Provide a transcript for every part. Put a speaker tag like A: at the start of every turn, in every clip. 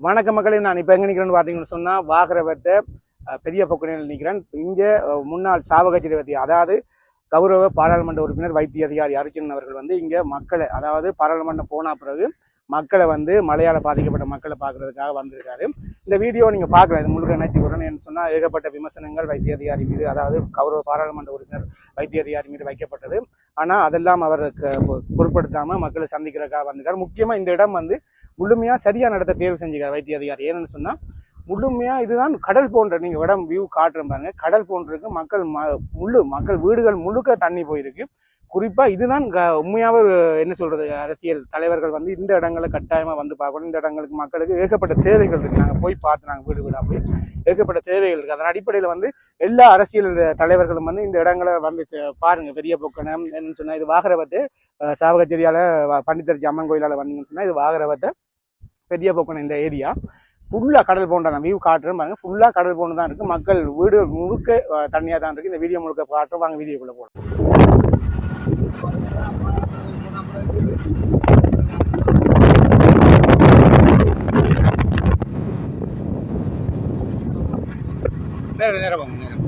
A: வணக்க மக்களே நான் இப்போ எங்கே நிற்கிறேன்னு பார்த்தீங்கன்னு சொன்னால் வாகரவத்தை பெரிய பொக்கனையில் நிற்கிறேன் இங்கே முன்னாள் சாவகச்சிறை வைத்திய அதாவது கௌரவ பாராளுமன்ற உறுப்பினர் வைத்திய அதிகாரி அர்ஜுனன் அவர்கள் வந்து இங்கே மக்களை அதாவது பாராளுமன்றம் போன பிறகு மக்களை வந்து மழையால பாதிக்கப்பட்ட மக்களை பார்க்கறதுக்காக வந்திருக்காரு. இந்த வீடியோ நீங்கள் பார்க்கலாம் இது முழுக்க நினைச்சு வரணும்னு சொன்னால் ஏகப்பட்ட விமர்சனங்கள் வைத்திய அதிகாரி மீது அதாவது கௌரவ பாராளுமன்ற உறுப்பினர் வைத்திய அதிகாரி மீது வைக்கப்பட்டது. ஆனால் அதெல்லாம் அவருக்கு பொ- பொருட்படுத்தாமல் மக்களை சந்திக்கிறதுக்காக வந்திருக்காரு. முக்கியமாக இந்த இடம் வந்து முழுமையா சரியா நடத்த தேர்வு செஞ்சுக்கார் வைத்திய அதிகாரி ஏன்னு சொன்னா முழுமையா இதுதான் கடல் போன்ற நீங்க இடம் வியூ காட்டுற பாருங்க. கடல் போன்றிருக்கு மக்கள் ம- முழு மக்கள் வீடுகள் முழுக்க தண்ணி போயிருக்கு. குறிப்பாக இதுதான் க- உண்மையாவே என்ன சொல்கிறது அரசியல். தலைவர்கள் வந்து இந்த இடங்களை கட்டாயமாக வந்து பார்க்கணும். இந்த இடங்களுக்கு மக்களுக்கு ஏகப்பட்ட தேவைகள் இருக்கு. நாங்கள் போய் பார்த்து நாங்கள் வீடு வீடாக போய் ஏகப்பட்ட தேவைகள் இருக்குது அதன் அடிப்படையில் வந்து எல்லா அரசியல் தலைவர்களும் வந்து இந்த இடங்களை வந்து பாருங்கள் பெரிய பொக்கணம் என்னன்னு சொன்னால் இது வாகரவத்து சாவகச்சேரியால் சாவகச்சேரியால வ- பண்டித்தரிச்சி அம்மன் கோயிலால் வந்தீங்கன்னு சொன்னால் இது வாகரவத்தை பெரிய பொக்கணம் இந்த ஏரியா. ஃபுல்லாக கடல் போன்ற தான் வியூ காட்டுறேன் பாருங்க ஃபுல்லாக கடல் போன்று தான் இருக்குது மக்கள் வீடு முழுக்க தண்ணியாக தான் இருக்குது இந்த வீடியோ முழுக்க காட்டுறோம். வாங்க வீடியோக்குள்ளே போகலாம் நேரம் நேரம் வாங்க நேரம்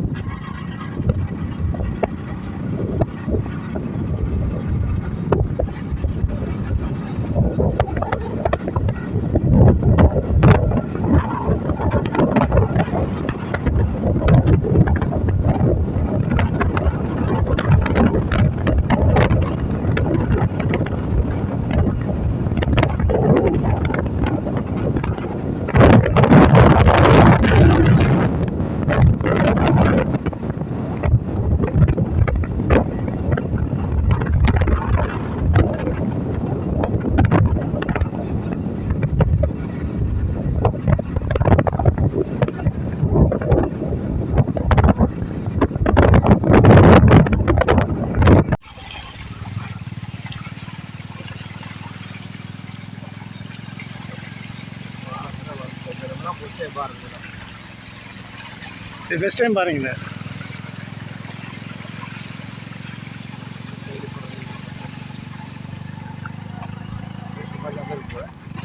A: இது ஃபஸ்ட் டைம் பாருங்களேன்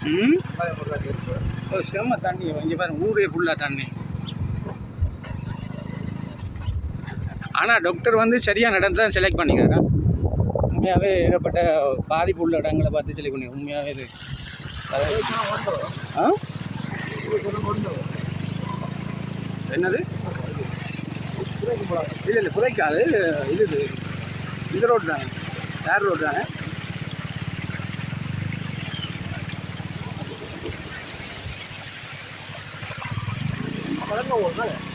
A: ம்? ஓ செம்ம தண்ணி. இங்கே பாருங்க ஊரே ஃபுல்லாக தண்ணி. ஆனால் டாக்டர் வந்து சரியான இடத்துல தான் செலக்ட் பண்ணிக்கிறாரா? உண்மையாகவே ஏகப்பட்ட பாதிப்பு உள்ள இடங்களை பார்த்து செலக்ட் பண்ணி உண்மையாகவே இது. என்னது? இல்லை இல்லை புதைக்காது இது இது இந்த ரோடு தானே வேறு ரோடு தானே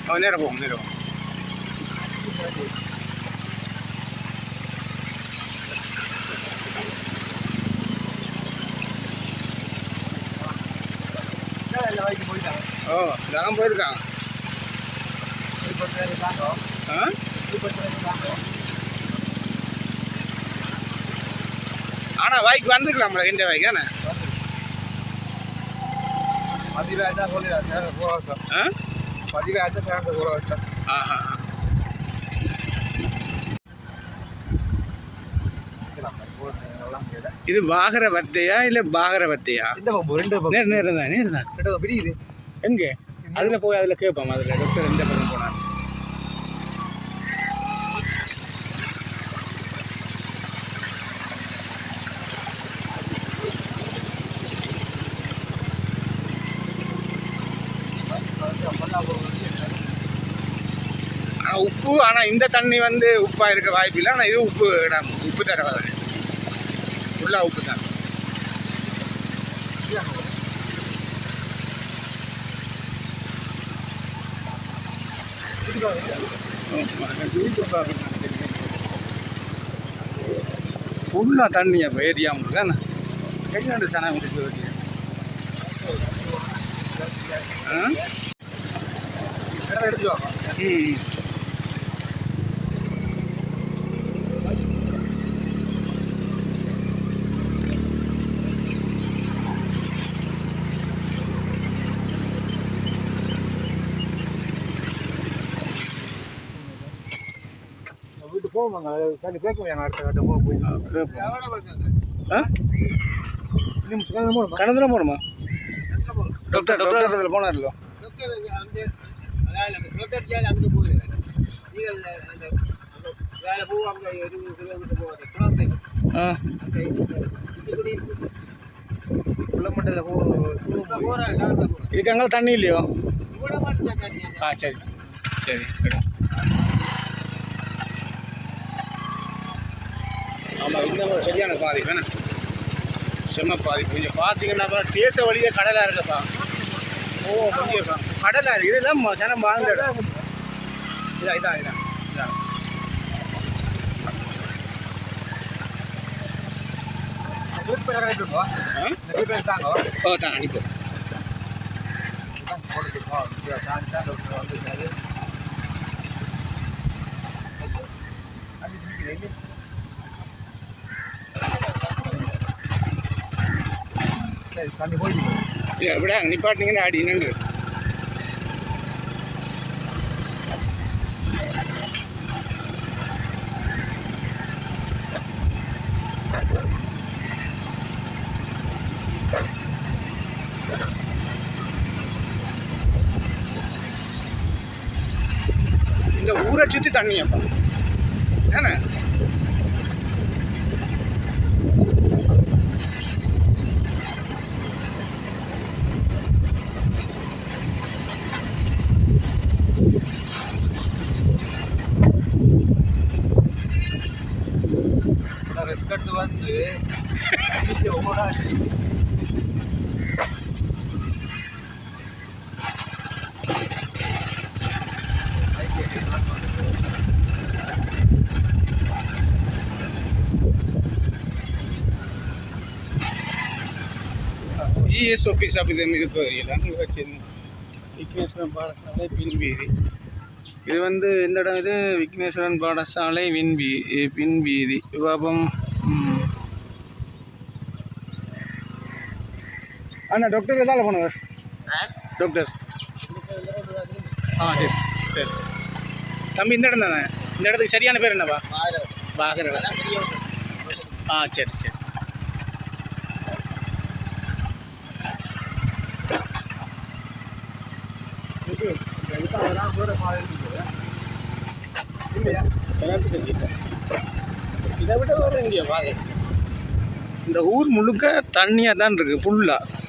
A: அவன் நேரம் போகும் நேரம் போகும். ஓ இதெல்லாம் போயிருக்கான் ஆ ஆனால் வாய்க்கு வந்துக்கலாம்ல இந்த வாய்க்கு தானே ஆ? ஆஹா. இது வாகர வத்தையா இல்ல பாகர வத்தையா? நேர் நேரம் தான் நேரம் தான் எங்க? அதுல போய் அதுல கேட்போம் அதுல டாக்டர் எந்த உப்பு ஆனா இந்த தண்ணி வந்து உப்பா இருக்க வாய்ப்பு இல்லை ஆனா இது உப்பு இடம் உப்பு தர ஃபுல்லா உப்பு தான். ஃபுல்லாக தண்ணி அப்போ ஏரியா தானே கையாண்டு சனம் இருக்கு ஆ? ம்.
B: வீட்டு போவாங்க தண்ணி கேட்க முடியாது அடுத்த கட்ட போக போய்.
A: ஆ? கணத்துல போகணுமா டாக்டர் டாக்டர் இதில் போனார்லோ?
B: டாக்டர் வந்து அதாவது அந்த டாக்டர் ஜால் அங்கே போகுது நீங்கள் அந்த அந்த வேலை போகும் அங்கே இருபது கிலோமீட்டர் போகுது குழந்தை
A: ஆ
B: அந்த இதுபடி குளமண்டல போ போகிறேன் நான் தான் போகிறேன்
A: இதுக்கு அங்கே தண்ணி இல்லையோ
B: இவ்வளோ மட்டும் தான் காட்டியாங்க
A: ஆ சரி சரி எடு. ஆமாம் இந்த சரியான பாதிப்பு என்ன? செம்ம பாதிப்பு. கொஞ்சம் பார்த்தீங்கன்னா தேச வழியே கடலாக இருக்குப்பா. ஓ கொஞ்சம் கடலாக இருக்குது இதெல்லாம் ஜனம் வாழ்ந்த இடம். இதான் இதான் இதான் ஓ தான் அனுப்பி இல்லை விட நிப்பாட்டினீங்கன்னா ஆடி நின்று இந்த ஊரை சுற்றி தண்ணி அப்பா. ஏன்னா ஜிஎஸ் ஆஃபீஸ் அப்படி இது பகுதியில் விக்னேஸ்வரன் பாடசாலை பின் வீதி இது வந்து இந்த இடம் இது விக்னேஸ்வரன் பாடசாலை வின் வீ பின் வீதி பாபம். அண்ணா டாக்டர் எதால போனவர் டாக்டர் ஆ சரி சரி. தம்பி இந்த இடம் தானே? இந்த இடத்துக்கு சரியான பேர் என்னப்பா பாகர ஆ சரி சரி. இதை விட வேறு எங்கேயோ பாதை இந்த ஊர் முழுக்க தண்ணியாக தான் இருக்கு ஃபுல்லாக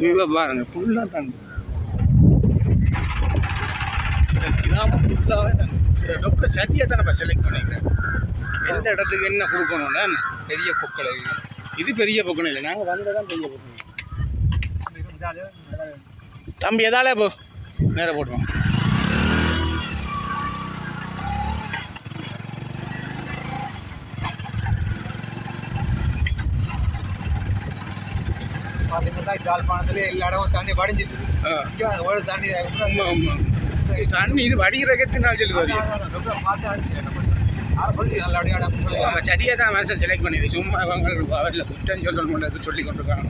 A: விவ பாருங்க ஃபுல்லாக தண்ணி. கிராமம் ஃபுல்லாகவே தண்ணி சரி டாக்டர் சரியாக தானேப்பா செலக்ட் பண்ணிக்கிறேன் எந்த இடத்துக்கு என்ன கொடுக்கணும்னா
B: பெரிய பொக்களை
A: இது பெரிய பக்கம் இல்லை. நாங்கள் வந்ததான் பெரிய பக்கம் தம்பி எதால போ. நேராக போட்டுவோம்
B: பார்த்தீங்கன்னா ஜாழ்ப்பாணத்துல எல்லா இடமும் தண்ணி இங்க ஒரு தண்ணி
A: தண்ணி இது வடிகிறகத்தினால் சொல்லி வரையும்
B: பார்த்து என்ன பண்ணுறது யாரை சொல்லி நல்லபடியாக இடம் சொல்லி
A: ஆமாம் சரியாக தான் மனுஷன் செலக்ட் பண்ணிது சும்மா அவங்க அவரில் குற்றம் சொல்லணும் சொல்லி கொண்டிருக்காங்க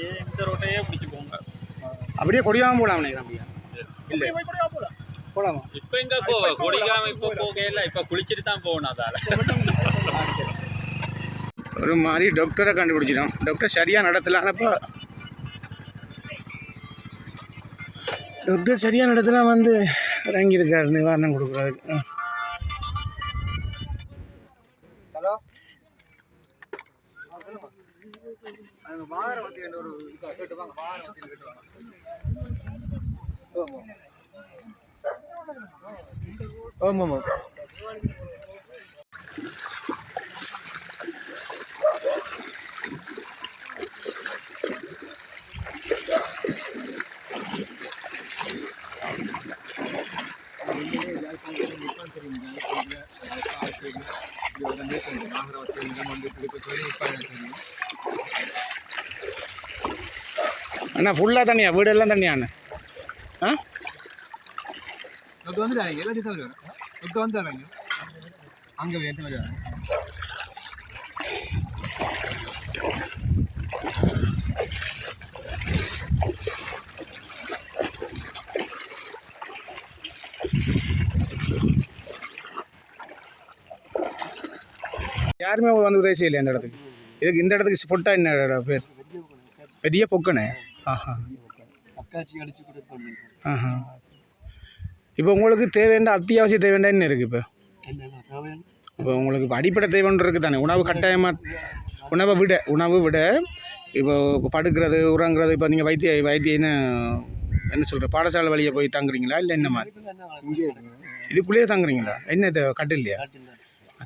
C: இந்த ரோட்டையே பிடிச்சி போங்க
A: அப்படியே. கொடியாமல் போகலாம் அப்படியா இல்லை போகலாமா.
C: இப்ப எங்க போ? கொடிக்காம இப்ப போகையில இப்ப குளிச்சுட்டு தான் போகணும் அதால.
A: ஒரு மாதிரி டாக்டரை கண்டுபிடிச்சிட்டோம் டாக்டர் சரியாக நடத்தல ஆனப்போ டாக்டர் சரியான இடத்துல வந்து இறங்கியிருக்காரு நிவாரணம் கொடுக்குறதுக்கு ஆ.
B: ஹலோ அந்த வாகனத்தில் என்ற ஒரு இது கேட்டுவாங்க வாகனத்தில் கேட்டுவாங்க ஆமாம். ஆமாம்
A: அண்ணா ஃபுல்லாக தண்ணியா? வீடெல்லாம் தண்ணியா அண்ணா? ஆ?
B: இப்போ வந்து இறங்கி அங்கே வேண்டி வருவாங்க
A: யாருமே வந்து உதவி செய்யலையா இந்த இடத்துக்கு. இதுக்கு இந்த இடத்துக்கு ஸ்பொட்டா என்ன பேர் பெரிய பொக்கனே? ஆஹா. ஆஹா. இப்போ உங்களுக்கு தேவையான அத்தியாவசிய தேவையான என்ன இருக்குது இப்போ? இப்போ உங்களுக்கு இப்போ அடிப்படை தேவைன்னு இருக்குது தானே. உணவு கட்டாயமாக உணவை விட உணவு விட இப்போ படுக்கிறது உறங்குறது இப்போ நீங்கள் வைத்திய வைத்திய என்ன என்ன சொல்கிற பாடசாலை வழியை போய் தங்குறீங்களா இல்லை என்ன மாதிரி? இதுக்குள்ளேயே தங்குறீங்களா? என்ன தேவை கட்டில் இல்லையா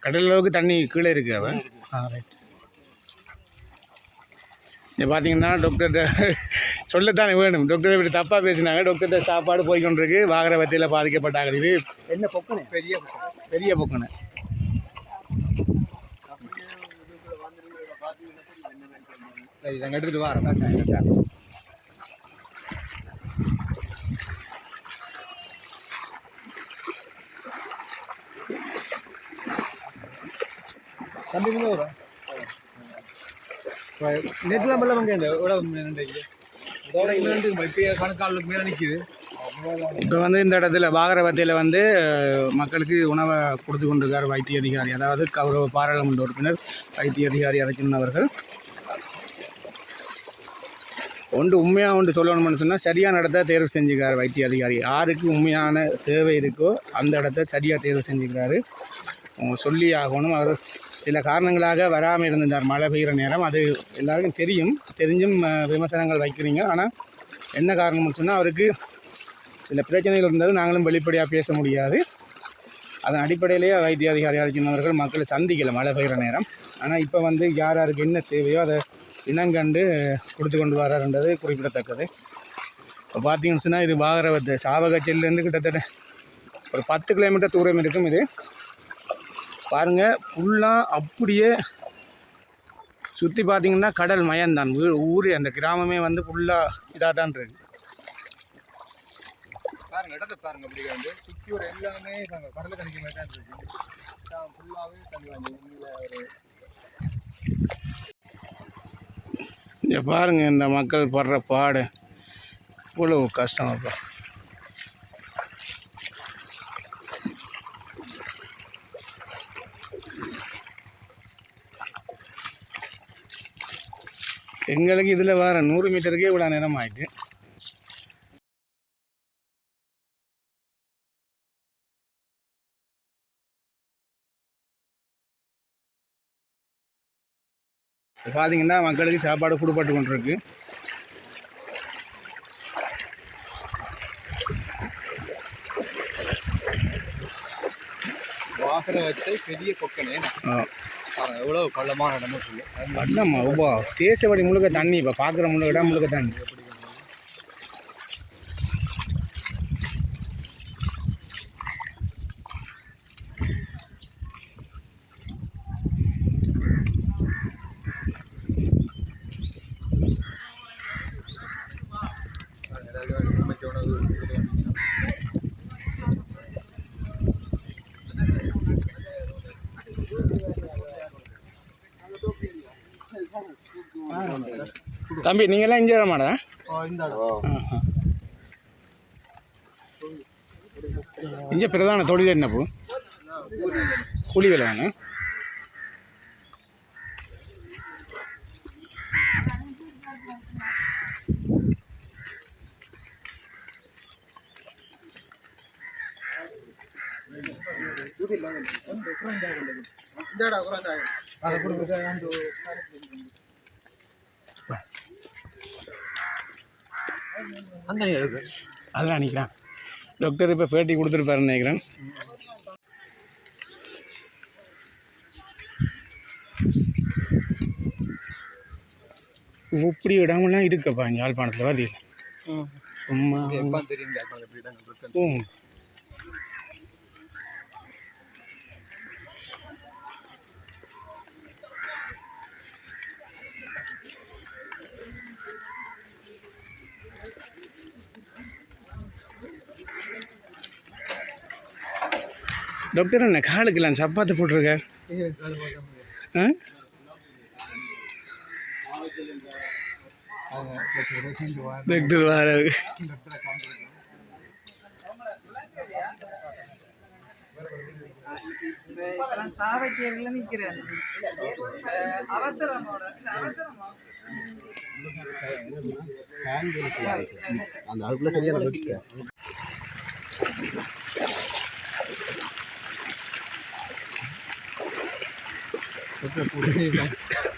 A: கடல் அளவுக்கு தண்ணி கீழே இருக்கு அவன் ஆ ரைட் இங்கே பார்த்தீங்கன்னா டாக்டர்கிட்ட சொல்லத்தானே வேணும். டாக்டர் இப்படி தப்பாக பேசினாங்க. டாக்டர்கிட்ட சாப்பாடு போய் கொண்டிருக்கு வாகர வத்தியில் பாதிக்கப்பட்டாங்க இது என்ன பொக்கணு
B: பெரிய
A: பெரிய பொக்கணு
B: இதை எடுத்துகிட்டு வரோம் தம்பி வரும் நெட்லாம் பண்ணல பங்க இந்த விட இதோட இன்னும் இப்போ கணக்காளுக்கு மேலே நிற்கிது
A: இப்போ வந்து இந்த இடத்துல வாகரவத்தையில் வந்து மக்களுக்கு உணவை கொடுத்து கொண்டிருக்கார் வைத்திய அதிகாரி. அதாவது கௌரவ பாராளுமன்ற உறுப்பினர் வைத்திய அதிகாரி அரசின் அவர்கள். ஒன்று உண்மையாக ஒன்று சொல்லணும்னு சொன்னால் சரியான இடத்த தேர்வு செஞ்சுக்கிறார் வைத்திய அதிகாரி. யாருக்கு உண்மையான தேவை இருக்கோ அந்த இடத்த சரியாக தேர்வு செஞ்சுக்கிறாரு. அவங்க சொல்லி ஆகணும். அவர் சில காரணங்களாக வராமல் இருந்திருந்தார். மழை பெய்கிற நேரம். அது எல்லாருக்கும் தெரியும். தெரிஞ்சும் விமர்சனங்கள் வைக்கிறீங்க. ஆனால் என்ன காரணம்னு சொன்னால் அவருக்கு சில பிரச்சனைகள் இருந்தது நாங்களும் வெளிப்படையாக பேச முடியாது. அதன் அடிப்படையிலேயே வைத்திய அதிகாரி அழைக்கின்றவர்கள் மக்களை சந்திக்கலை மழை பெய்கிற நேரம். ஆனால் இப்போ வந்து யார் யாருக்கு என்ன தேவையோ அதை இனங்கண்டு கொடுத்து கொண்டு வராருன்றது குறிப்பிடத்தக்கது. இப்போ பார்த்தீங்கன்னு சொன்னால் இது பாகரவத்து சாவகச்சிலேருந்து கிட்டத்தட்ட ஒரு பத்து கிலோமீட்டர் தூரம் இருக்கும் இது. பாருங்கள் ஃபுல்லாக அப்படியே சுற்றி பார்த்தீங்கன்னா கடல் மயம்தான். ஊ- ஊர் அந்த கிராமமே வந்து ஃபுல்லாக இதாக தான் இருக்குது
B: பாருங்க இடத்த பாருங்க அப்படி வந்து. சுற்றி ஒரு எல்லாமே பாருங்க கடலை கணிக்க மாதிரி தான் இருக்கு ஃபுல்லாகவே தண்ணி வந்து உள்ள ஒரு
A: இங்கே பாருங்க இந்த மக்கள் படுற பாடு. இவ்வளோ கஷ்டம் அப்போ. எங்களுக்கு இதில் வேறு நூறு மீட்டருக்கே இவ்வளோ நேரம் ஆயிட்டு. பார்த்தீங்கன்னா மக்களுக்கு சாப்பாடு கொடுப்பட்டு கொண்டிருக்கு.
B: வாசனை வச்ச பெரிய கொக்கனே. எவ்வளோ பள்ளமான இடமும் சொல்லு.
A: அண்ணம்மா உபா தேசவடி முழுக்க தண்ணி இப்போ பார்க்குற முழுக்க இடம் முழுக்க தண்ணி. தம்பி நீங்களாம் இங்கே மாடா
B: இந்த
A: இங்கே பிரதான தொழில் என்ன பூ? கூலி வேலை தானே?
B: அதை கொடுக்குறது அந்த
A: அதெல்லாம் நினைக்கிறேன். டாக்டர் இப்போ பேட்டி கொடுத்துருப்பாருன்னு நினைக்கிறேன். இப்படி இடமெல்லாம் இருக்குப்பா யாழ்ப்பாணத்தில் வாதியில் சும்மா
B: எப்போ தெரியும் கேட்பாங்க எப்படி தான் இருக்கு
A: ம் டாக்டர் என்ன காலுக்கெல்லாம் சப்பாத்து போட்டிருக்க? ஆ? டாக்டர் வராரு.
D: சாவக்கியர்ல நிக்கிறேன் அவசரமோட இல்ல அவசரமா
E: அந்த அதுக்குள்ள சரியான வெடிக்க